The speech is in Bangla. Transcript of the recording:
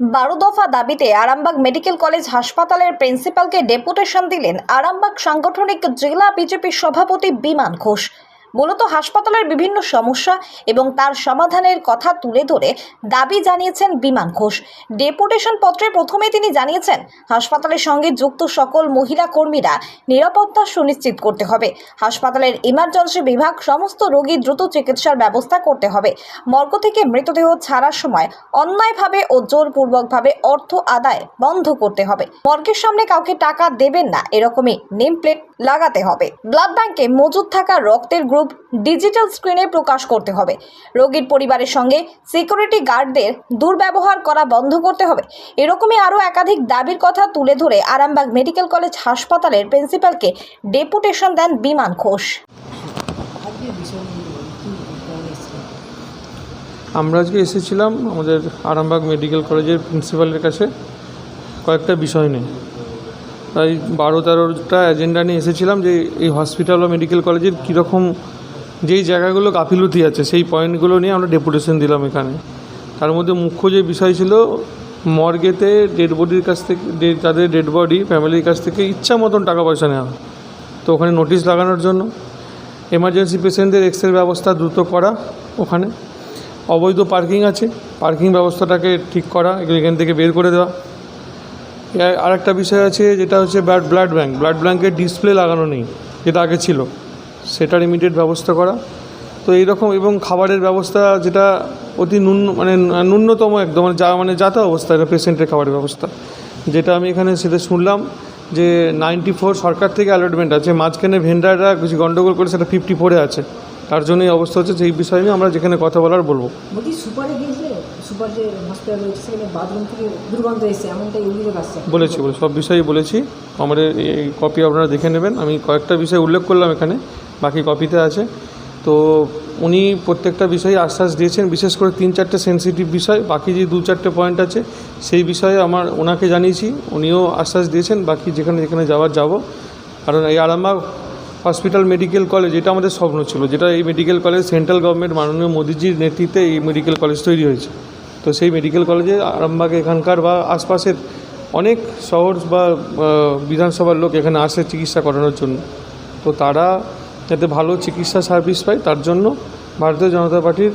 বারো দফা দাবিতে আরামবাগ মেডিকেল কলেজ হাসপাতালের প্রিন্সিপালকে ডেপুটেশন দিলেন আরামবাগ সাংগঠনিক জেলা বিজেপির সভাপতি বিমান ঘোষ। মূলত হাসপাতালের বিভিন্ন সমস্যা এবং তার সমাধানের কথা তুলে ধরে দাবি জানিয়েছেন বিমান ঘোষ। ডেপুটেশন পত্রে প্রথমে তিনি জানিয়েছেন, হাসপাতালের সঙ্গে যুক্ত সকল মহিলা কর্মীরা নিরাপত্তা সুনিশ্চিত করতে হবে। হাসপাতালের ইমার্জেন্সি বিভাগ সমস্ত রোগী দ্রুত চিকিৎসার ব্যবস্থা করতে হবে। মর্গ থেকে মৃতদেহ ছাড়ার সময় অন্যায়ভাবে ও জোরপূর্বকভাবে অর্থ আদায় বন্ধ করতে হবে। মর্গের সামনে কাউকে টাকা দেবেন না, এরকমই নেম প্লেট লাগাতে হবে। ব্লাড ব্যাংকে মজুদ থাকা রক্তের গ্রুপ ডিজিটাল স্ক্রিনে প্রকাশ করতে হবে। রোগীর পরিবারের সঙ্গে সিকিউরিটি গার্ডদের দুর্ব্যবহার করা বন্ধ করতে হবে। এরকমই আরও একাধিক দাবির কথা তুলে ধরে আরামবাগ মেডিকেল কলেজ হাসপাতালের প্রিন্সিপালকে ডেপুটেশন দেন বিমান ঘোষ। আমরা আজকে এসেছিলাম আমাদের আরামবাগ মেডিকেল কলেজের প্রিন্সিপালের কাছে। কয়েকটা বিষয় নিয়ে। তাই বারো তেরোটা এজেন্ডা নিয়ে এসেছিলাম যে এই হসপিটাল বা মেডিকেল কলেজের কীরকম যেই জায়গাগুলো গাফিলতি আছে, সেই পয়েন্টগুলো নিয়ে আমরা ডেপুটেশন দিলাম এখানে। তার মধ্যে মুখ্য যে বিষয় ছিল, মর্গেতে ডেড বডির কাছ থেকে তাদের ডেড বডি ফ্যামিলির কাছ থেকে ইচ্ছা মতন টাকা পয়সা নেওয়া তো ওখানে নোটিশ লাগানোর জন্য। এমার্জেন্সি পেশেন্টদের এক্সরে ব্যবস্থা দ্রুত করা ওখানে। অবৈধ পার্কিং আছে। পার্কিং ব্যবস্থাটাকে ঠিক করা, এখান থেকে বের করে দেওয়া। এ- আরেকটা বিষয় আছে, যেটা হচ্ছে ব্লাড ব্লাড ব্যাঙ্ক ব্লাড ব্যাঙ্কের ডিসপ্লে লাগানো নেই, যেটা আগে ছিল। সেটার ইমিডিয়েট ব্যবস্থা করা। তো এইরকম, এবং খাবারের ব্যবস্থা যেটা অতি ন্যূন মানে ন্যূনতম একদম মানে যা মানে যাতা অবস্থা, এটা পেশেন্টের খাবারের ব্যবস্থা। যেটা আমি এখানে সেটা শুনলাম যে নাইনটি ফোর সরকার থেকে অ্যালটমেন্ট আছে, মাঝখানে ভেন্ডাররা কিছু গন্ডগোল করে সেটা ফিফটি ফোরে আছে। তার জন্য এই অবস্থা হচ্ছে সেই বিষয় নিয়ে আমরা যেখানে কথা বলার বলব। বলছি বলে সব বিষয়ই বলেছি। আমাদের এই কপি আপনারা দেখে নেবেন। আমি কয়েকটা বিষয় উল্লেখ করলাম এখানে বাকি কপিতে আছে। তো উনি প্রত্যেকটা বিষয়ে আশ্বাস দিয়েছেন বিশেষ করে তিন চারটে সেন্সিটিভ বিষয় বাকি যে দু চারটে পয়েন্ট আছে সেই বিষয়ে আমার ওনাকে জানিয়েছি উনিও আশ্বাস দিয়েছেন বাকি যেখানে যেখানে যাওয়ার যাব। কারণ এই আরামবাগ হসপিটাল মেডিকেল কলেজ, এটা আমাদের স্বপ্ন ছিল। যেটা এই মেডিকেল কলেজ সেন্ট্রাল গভর্নমেন্ট মাননীয় মোদিজির নেতৃত্বে এই মেডিকেল কলেজ তৈরি হয়েছে। তো সেই মেডিকেল কলেজে আরামবাগে এখানকার বা আশপাশের অনেক শহর বা বিধানসভার লোক এখানে আসে চিকিৎসা করানোর জন্য। তো তারা যাতে ভালো চিকিৎসা সার্ভিস পায়, তার জন্য ভারতীয় জনতা পার্টির